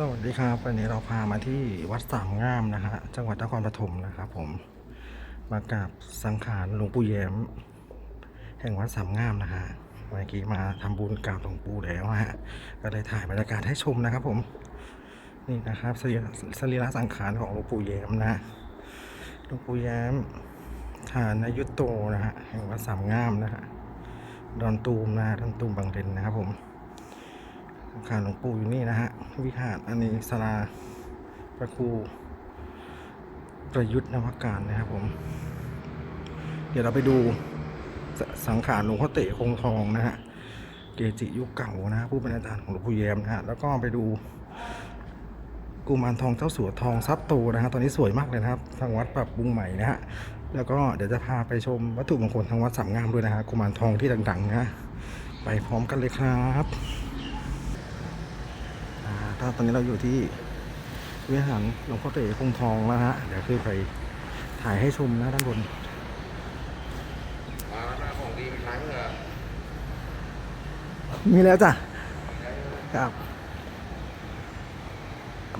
สวัสดีครับวันนี้เราพามาที่วัดสามงามนะฮะจังหวัดนครปฐมนะครับผมมากราบสังขารหลวงปู่แย้ม แห่งวัดสามงามนะฮะเมื่อกี้มาทำบุญกราบหลวงปู่แล้วฮะก็เลยถ่ายบรรยากาศให้ชมนะครับผมนี่นะครับสรีระสรีระสังขารของหลวงปู่แย้มนะหลวงปู่แย้มฐานอายุโตนะฮะแห่งวัดสามงามนะฮะดอนตูมนะฮะดอนตูมบางเลนนะครับผม สังขารหลวงปู่อยู่นี่นะฮะ วิหารอันนี้สลาพระครูประยุทธ์นวการนะครับผม เดี๋ยวเราไปดูสสังขารหลวงพ่อเตะคงทองนะฮะ เกจิยุคเก่านะผู้เป็นอาจารย์ของหลวงปู่แยมนะฮะ แล้วก็ไปดูกุมารทองเจ้าสัวทองทรัพย์โตนะฮะ ตอนนี้สวยมากเลยนะครับ ทางวัดปรับปรุงใหม่นะฮะ แล้วก็เดี๋ยวจะพาไปชมวัตถุมงคลทางวัดสามงามด้วยนะฮะ กุมารทองที่ดังๆนะ ไปพร้อมกันเลยครับ อ่าถ้าตอนนี้เราอยู่ที่วิหารหลวงพ่อเต๋คงทองแล้วฮะ เดี๋ยวคือไปถ่ายให้ชมนะด้านบนมาหน้าของดีมีครั้งเหรอมีแล้วจ้ะครับ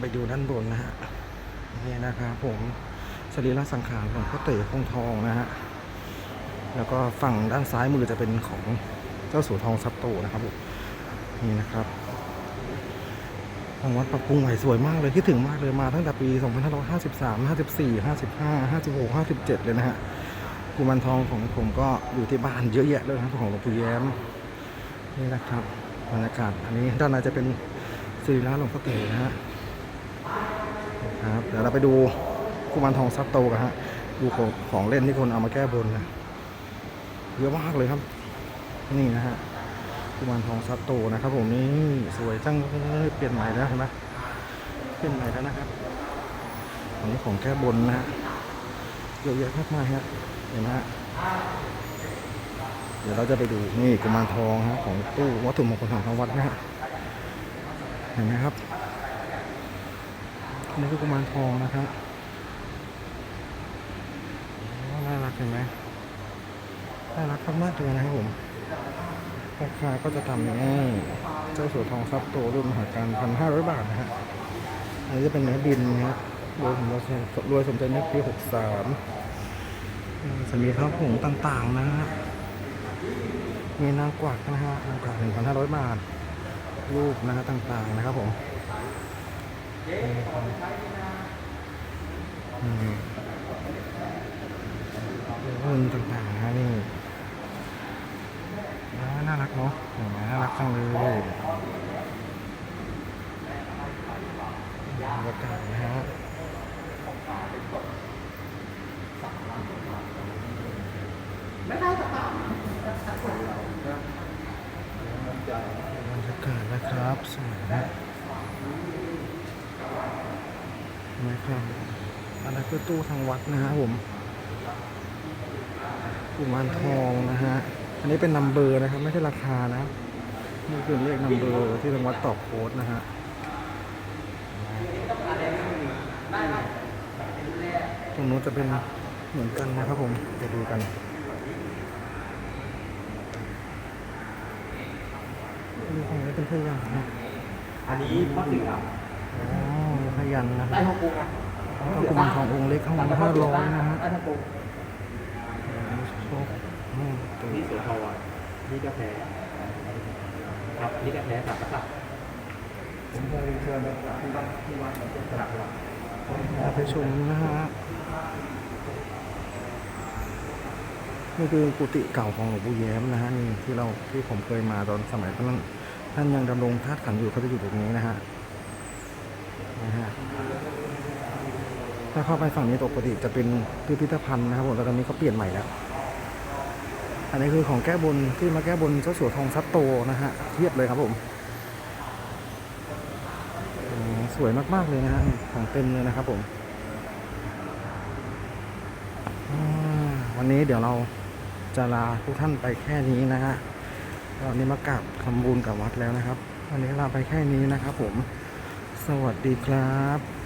ไปดูด้านบนนะฮะนี่นะครับผมสรีระสังขารของพ่อเต๋คงทองนะฮะแล้วก็ฝั่งด้านซ้ายมือจะเป็นของเจ้าสัวทองซับโตนะครับผมนี่นะครับ ทางวัดปรับปรุงใหม่สวยมากเลยคิดถึงมากเลยมาตั้งแต่ปี 2553 54 55 56 57 เลยนะฮะกุมารทองของผมก็อยู่ที่บ้านเยอะแยะเลยนะครับของหลวงปู่แย้มนี่นะครับบรรยากาศอันนี้ด้านในจะเป็นสิริราชหลวงพ่อเต๋นะฮะครับเดี๋ยวเราไปดูกุมารทองซับโตกันฮะดูของของเล่นที่คนเอามาแก้บนนะเยอะมากเลยครับ นี่นะฮะ กุมารทองซับโตนะครับ ผมนี่สวยจังเปลี่ยนใหม่แล้วเห็นไหมเปลี่ยนใหม่แล้วนะครับอันนี้ของแก้บนนะฮะเยอะแยะมากมายฮะเห็นไหมฮะเดี๋ยวเราจะไปดูนี่กุมารทองฮะของตู้วัตถุมงคลของทางวัดนะฮะเห็นไหมครับนี่คือกุมารทองนะครับน่ารักเห็นไหมน่ารักมากๆเลยนะครับผม ราคาก็จะทำอย่างนี้เจ้าสัวทองซับโตรุ่นมหาการพันห้าร้อยบาทนะฮะอันนี้จะเป็นเนื้อดินนะฮะรวยสมรสรวยสมใจนึกปีหกสามจะมีพระผงต่างๆนะฮะมีนางกวักนะฮะนางกวักหนึ่งพันห้าร้อยบาท รูปนะฮะต่างๆนะครับผมอืมเงินต่างๆนะฮะนี่ อ่าน่ารัก เนาะเห็นไหมน่ารักจังเลยบรรยากาศนะฮะบรรยากาศนะครับสวยนะนะครับอันนั้นคือตู้ทางวัดนะฮะผมกุมารทองนะฮะ นนี้เป็นนัมเบอร์นะครับ ไม่ใช่ราคานะนี่คือเลขนัมเบอร์ที่ทางวัดตอบโค้ดนะฮะตรงนู้นจะเป็นเหมือนกันนะครับผมไปดูกันนี่ของนี้เป็นพยันนะอันนี้พ่อเสืออ๋อพยันนะคใต้รับฮ่องกงอะเอากุมารทององค์เล็กเข้ามาห้าร้อยนะฮะ ใต้ฮ่องกง โชคอืมตัว นี่เสือทองนี่กาแฟครับนี่กาแฟสับกระสับผมเคยเชิญไปที่วัดที่วัดสลับหลักพาไปชมนะฮะนี่คือกุฏิเก่าของหลวงปู่แย้มนะฮะนี่ที่เราที่ผมเคยมาตอนสมัยตอนนั้นท่านยังดำรงธาตุขันธ์อยู่เขาจะอยู่ตรงนี้นะฮะนะฮะถ้าเข้าไปฝั่งนี้ปกติจะเป็นพิพิธภัณฑ์นะครับผมแต่ตอนนี้เขาเปลี่ยนใหม่แล้ว อันนี้คือของแก้บนที่มาแก้บนเจ้าสัวทองซับโตนะฮะเทียบเลยครับผมสวยมากๆเลยนะฮะของเต็มเลยนะครับผมวันนี้เดี๋ยวเราจะลาทุกท่านไปแค่นี้นะฮะวันนี้มากราบทำบุญกับวัดแล้วนะครับ วันนี้ลาไปแค่นี้นะครับผม สวัสดีครับ